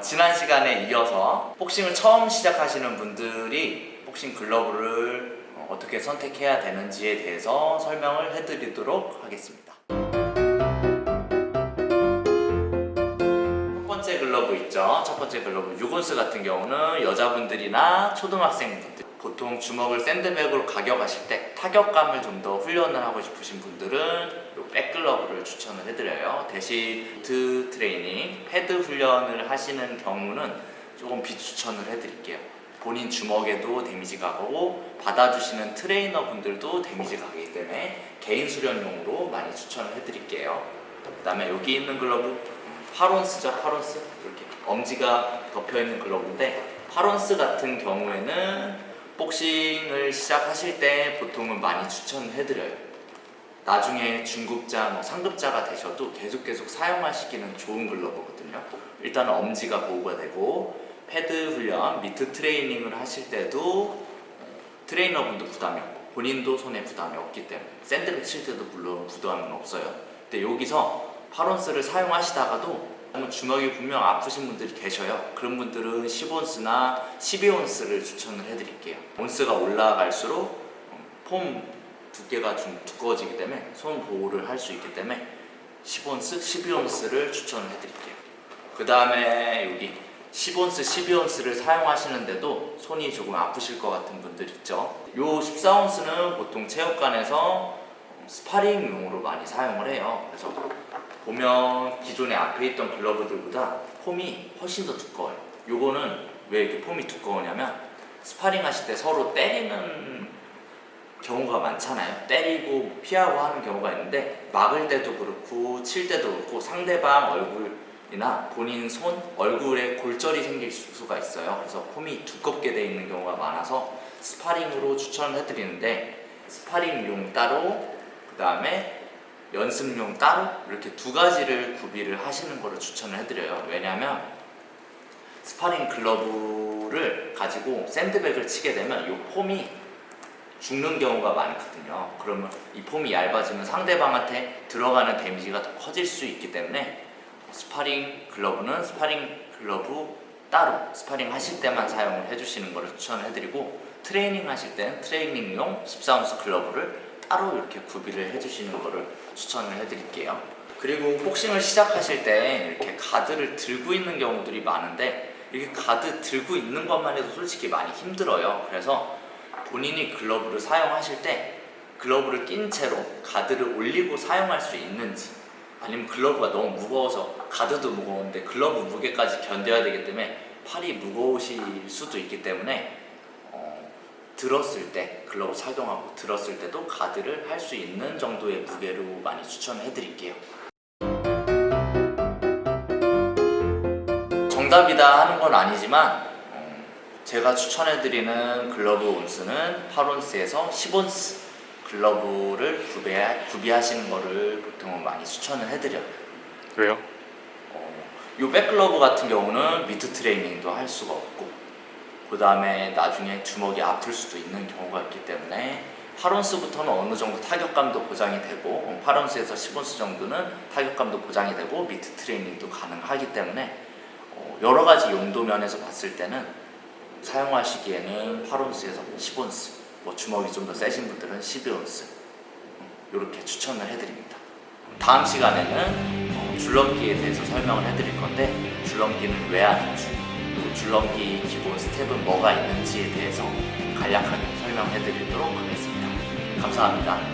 지난 시간에 이어서 복싱을 처음 시작하시는 분들이 복싱 글러브를 어, 어떻게 선택해야 되는지에 대해서 설명을 해드리도록 하겠습니다. 첫 번째 글러브 있죠. 첫 번째 글러브 유곤스 같은 경우는 여자분들이나 초등학생분들 보통 주먹을 샌드백으로 가격하실 때 타격감을 좀 더 훈련을 하고 싶으신 분들은 요 백글러브를 추천을 해드려요. 대신 트 트레이닝, 패드 훈련을 하시는 경우는 조금 비추천을 해드릴게요. 본인 주먹에도 데미지가 가고 받아주시는 트레이너 분들도 데미지가 가기 때문에 개인 수련용으로 많이 추천을 해드릴게요. 그 다음에 여기 있는 글러브 파론스죠 파론스 이렇게 엄지가 덮여 있는 글러브인데 파론스 같은 경우에는 복싱을 시작하실 때 보통은 많이 추천해드려요. 나중에 중급자, 뭐 상급자가 되셔도 계속 계속 사용하시기는 좋은 글러브거든요. 일단은 엄지가 보호가 되고 패드 훈련, 미트 트레이닝을 하실 때도 트레이너분도 부담이 없고 본인도 손에 부담이 없기 때문에 샌드백 칠 때도 물론 부담은 없어요. 근데 여기서 파론스를 사용하시다가도 주먹이 분명 아프신 분들이 계셔요. 그런 분들은 10온스나 12온스를 추천을 해드릴게요. 온스가 올라갈수록 폼 두께가 좀 두꺼워지기 때문에 손 보호를 할 수 있기 때문에 10온스, 12온스를 추천을 해드릴게요. 그 다음에 여기 10온스, 12온스를 사용하시는데도 손이 조금 아프실 것 같은 분들 있죠. 요 14온스는 보통 체육관에서 스파링용으로 많이 사용을 해요. 그래서 보면 기존에 앞에 있던 글러브들보다 폼이 훨씬 더 두꺼워요. 요거는 왜 이렇게 폼이 두꺼우냐면 스파링 하실 때 서로 때리는 경우가 많잖아요. 때리고 피하고 하는 경우가 있는데 막을 때도 그렇고 칠 때도 그렇고 상대방 얼굴이나 본인 손, 얼굴에 골절이 생길 수가 있어요. 그래서 폼이 두껍게 돼 있는 경우가 많아서 스파링으로 추천을 해드리는데 스파링용 따로 그 다음에 연습용 따로 이렇게 두 가지를 구비를 하시는 거를 추천을 해드려요. 왜냐하면 스파링 글러브를 가지고 샌드백을 치게 되면 이 폼이 죽는 경우가 많거든요. 그러면 이 폼이 얇아지면 상대방한테 들어가는 데미지가 더 커질 수 있기 때문에 스파링 글러브는 스파링 글러브 따로 스파링 하실 때만 사용을 해주시는 것을 추천을 해드리고 트레이닝 하실 때는 트레이닝용 14온스 글러브를 따로 이렇게 구비를 해주시는 것을 추천을 해드릴게요. 그리고 복싱을 시작하실 때 이렇게 가드를 들고 있는 경우들이 많은데 이렇게 가드 들고 있는 것만 해도 솔직히 많이 힘들어요. 그래서 본인이 글러브를 사용하실 때 글러브를 낀 채로 가드를 올리고 사용할 수 있는지 아니면 글러브가 너무 무거워서 가드도 무거운데 글러브 무게까지 견뎌야 되기 때문에 팔이 무거우실 수도 있기 때문에 어, 들었을 때 글러브 착용하고 들었을 때도 가드를 할 수 있는 정도의 무게로 많이 추천해 드릴게요. 정답이다 하는 건 아니지만 어, 제가 추천해 드리는 글러브 온스는 8온스에서 10온스 글러브를 구비, 구비하시는 거를 보통은 많이 추천을 해 드려요. 왜요? 어, 요 백글러브 같은 경우는 미트 트레이닝도 할 수가 없고 그 다음에 나중에 주먹이 아플 수도 있는 경우가 있기 때문에 8온스부터는 어느 정도 타격감도 보장이 되고 8온스에서 10온스 정도는 타격감도 보장이 되고 미트 트레이닝도 가능하기 때문에 어, 여러 가지 용도 면에서 봤을 때는 사용하시기에는 8온스에서 10온스 뭐 주먹이 좀 더 세신 분들은 12온스 이렇게 추천을 해드립니다. 다음 시간에는 어, 줄넘기에 대해서 설명을 해드릴 건데 줄넘기는 왜 하는지 또 줄넘기 기본 스텝은 뭐가 있는지에 대해서 간략하게 설명해 드리도록 하겠습니다. 감사합니다.